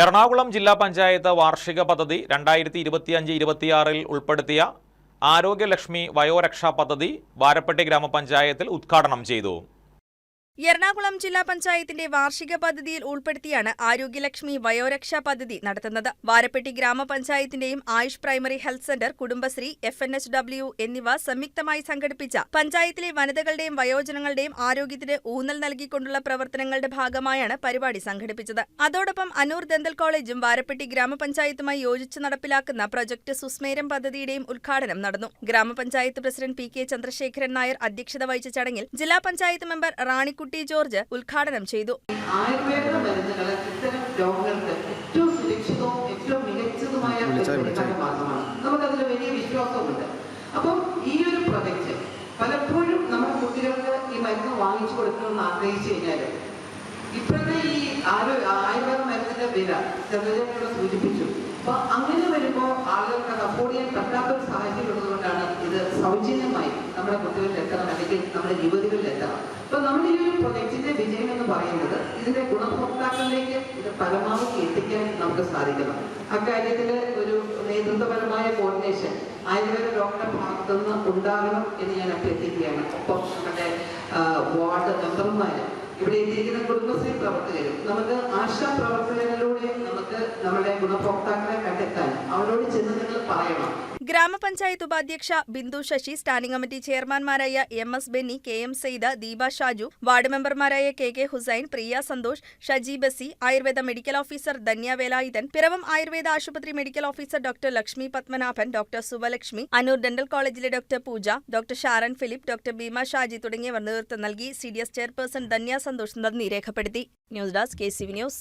എറണാകുളം ജില്ലാ പഞ്ചായത്ത് വാർഷിക പദ്ധതി രണ്ടായിരത്തി ഇരുപത്തിയഞ്ച് ഇരുപത്തിയാറിൽ ഉൾപ്പെടുത്തിയ ആരോഗ്യലക്ഷ്മി വയോരക്ഷാ പദ്ധതി വാരപ്പെട്ടി ഗ്രാമപഞ്ചായത്തിൽ ഉദ്ഘാടനം ചെയ്തു. എറണാകുളം ജില്ലാ പഞ്ചായത്തിന്റെ വാർഷിക പദ്ധതിയിൽ ഉൾപ്പെടുത്തിയാണ് ആരോഗ്യലക്ഷ്മി വയോരക്ഷാ പദ്ധതി നടത്തുന്നത്. Varappetty ഗ്രാമപഞ്ചായത്തിന്റെയും Ayush primary health centre Kudumbashree F N H W എന്നിവ സംയുക്തമായി സംഘടിപ്പിച്ച പഞ്ചായത്തിലെ വനിതകളുടെയും വയോജനങ്ങളുടെയും ആരോഗ്യത്തിന് ഊന്നൽ നൽകിക്കൊണ്ടുള്ള പ്രവർത്തനങ്ങളുടെ ഭാഗമായാണ് പരിപാടി സംഘടിപ്പിച്ചത്. അതോടൊപ്പം അനൂർ ദന്തൽ കോളേജും വാരപ്പെട്ടി ഗ്രാമപഞ്ചായത്തുമായി യോജിച്ച് നടപ്പിലാക്കുന്ന പ്രൊജക്ട് സുസ്മേരം പദ്ധതിയുടെയും ഉദ്ഘാടനം നടന്നു. ഗ്രാമപഞ്ചായത്ത് president P K Chandrasekharan Nair അധ്യക്ഷത വഹിച്ച ചടങ്ങിൽ ജില്ലാ പഞ്ചായത്ത് മെമ്പർ റാണിക്കുട്ടി ജോർജ് ഉദ്ഘാടനം ചെയ്തു. ആയുർവേദ മരുന്നുകൾ ഇത്തരം രോഗങ്ങൾക്ക് ഏറ്റവും സുരക്ഷിതവും ഏറ്റവും മികച്ചതുമായ മാർഗമാണ്. നമുക്കതിൽ വലിയ വിശ്വാസമുണ്ട് അപ്പം ഈ ഒരു പ്രൊജക്റ്റ് പലപ്പോഴും നമ്മുടെ കുട്ടികൾക്ക് ഈ മരുന്ന് വാങ്ങിച്ചു കൊടുക്കണമെന്ന് ആഗ്രഹിച്ചു കഴിഞ്ഞാൽ ഇപ്പോഴത്തെ ഈ ആയുർവേദ മരുന്നിന്റെ വില ചെറുതായിട്ട് സൂചിപ്പിച്ചു. അപ്പൊ അങ്ങനെ വരുമ്പോൾ ആളുകൾക്ക് അത് അഫോർഡ് ചെയ്യാൻ പറ്റാത്ത ഒരു സാഹചര്യം ഉള്ളതുകൊണ്ടാണ് ഇത് സൗജന്യമായി നമ്മുടെ കുട്ടികളിൽ എത്തണം അല്ലെങ്കിൽ നമ്മുടെ യുവതികളിൽ എത്തണം. അപ്പൊ നമ്മുടെ ഈ ഒരു പ്രൊജക്ടിന്റെ വിജയം എന്ന് പറയുന്നത് ഇതിന്റെ ഗുണഭോക്താക്കളിലേക്ക് ഇത് പരമാവധി എത്തിക്കാൻ നമുക്ക് സാധിക്കണം. അക്കാര്യത്തിൽ ഒരു നേതൃത്വപരമായ കോർഡിനേഷൻ ആയുർവേദ ഡോക്ടറുടെ ഭാഗത്തുനിന്ന് ഉണ്ടാകണം എന്ന് ഞാൻ അഭ്യർത്ഥിക്കുകയാണ്. ഒപ്പം നമ്മുടെ വാർഡ് മെമ്പർമാര് ഇവിടെ എത്തിയിരിക്കുന്ന കുടുംബശ്രീ പ്രവർത്തകരും നമുക്ക് ആശാ പ്രവർത്തകരിലൂടെ നമ്മുടെ ഗ്രാമപഞ്ചായത്ത് ഉപാധ്യക്ഷ Bindu Sasi standing committee ചെയർമാൻമാരായ M S Benny K M Saida Deepa Shaju ward മെമ്പർമാരായ K K Hussain Priya Santhosh Shaji Basi Ayurveda medical officer Dhanya Velayudhan Piravom Ayurveda ആശുപത്രി medical officer doctor Lakshmi Padmanabhan doctor Subbalakshmi Anoor dental കോളേജിലെ doctor Pooja doctor Sharon Philip doctor Bheema Shaji തുടങ്ങിയവർ നേതൃത്വം നൽകി. C D S chairperson Dhanya Santhosh നന്ദി രേഖപ്പെടുത്തി. News desk K C V news.